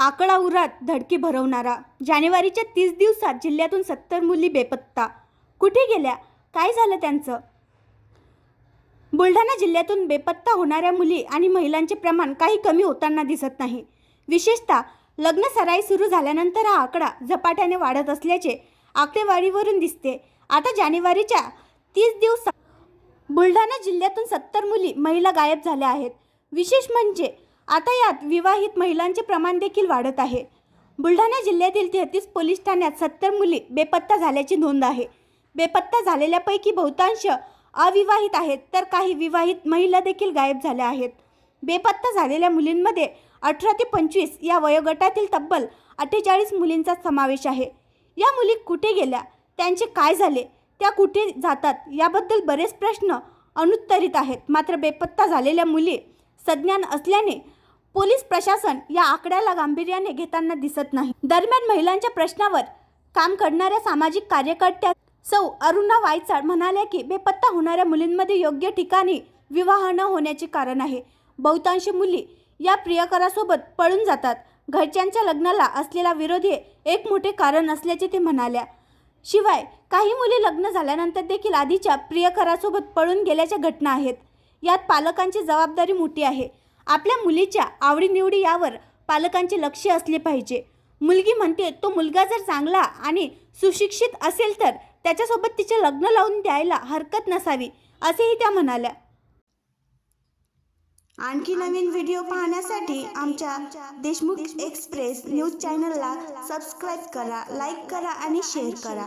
आकडा उरात धडकी भरवणारा. जानेवारीच्या तीस दिवसात जिल्ह्यातून सत्तर मुली बेपत्ता. कुठे गेल्या? काय झालं त्यांचं? बुलढाणा जिल्ह्यातून बेपत्ता होणाऱ्या मुली आणि महिलांचे प्रमाण काही कमी होताना दिसत नाही. विशेषतः लग्न सराई सुरू झाल्यानंतर हा आकडा झपाट्याने वाढत असल्याचे आकडेवारीवरून दिसते. आता जानेवारीच्या तीस दिवसात बुलढाणा जिल्ह्यातून सत्तर मुली महिला गायब झाल्या आहेत. विशेष म्हणजे आता यात विवाहित महिलांचे प्रमाण देखील वाढत आहे. बुलढाणा जिल्ह्यातील तेहतीस पोलीस ठाण्यात सत्तर मुली बेपत्ता झाल्याची नोंद आहे. बेपत्ता झालेल्यापैकी बहुतांश अविवाहित आहेत तर काही विवाहित महिला देखील गायब झाल्या आहेत. बेपत्ता झालेल्या मुलींमध्ये अठरा ते पंचवीस या वयोगटातील तब्बल अठ्ठेचाळीस मुलींचा समावेश आहे. या मुली कुठे गेल्या? त्यांचे काय झाले? त्या कुठे जातात? याबद्दल बरेच प्रश्न अनुत्तरित आहेत. मात्र बेपत्ता झालेल्या मुली सज्ञान असल्याने पोलीस प्रशासन या आकड्याला गांभीर्याने घेताना दिसत नाही. दरम्यान महिलांच्या प्रश्नावर काम करणाऱ्या सामाजिक कार्यकर्त्या सौ अरुणा वायचाळ म्हणाल्या की बेपत्ता होणाऱ्या मुलींमध्ये योग्य ठिकाणी विवाह न होण्याचे कारण आहे. बहुतांश मुली या प्रियकरासोबत पळून जातात. घरच्यांच्या लग्नाला असलेला विरोध हे एक मोठे कारण असल्याचे ते म्हणाल्या. शिवाय काही मुली लग्न झाल्यानंतर देखील आधीच्या प्रियकरासोबत पळून गेल्याच्या घटना आहेत. यात पालकांची जबाबदारी मोठी आहे. आपल्या मुलीच्या आवडीनिवडी यावर पालकांचे लक्ष असले पाहिजे. मुलगी म्हणते तो मुलगा जर चांगला आणि सुशिक्षित असेल तर त्याच्यासोबत तिचे लग्न लावून द्यायला हरकत नसावी असेही त्या म्हणाल्या. आणखी नवीन व्हिडिओ पाहण्यासाठी आमच्या देशमुख एक्सप्रेस न्यूज चॅनलला सबस्क्राईब करा लाईक करा आणि शेअर करा.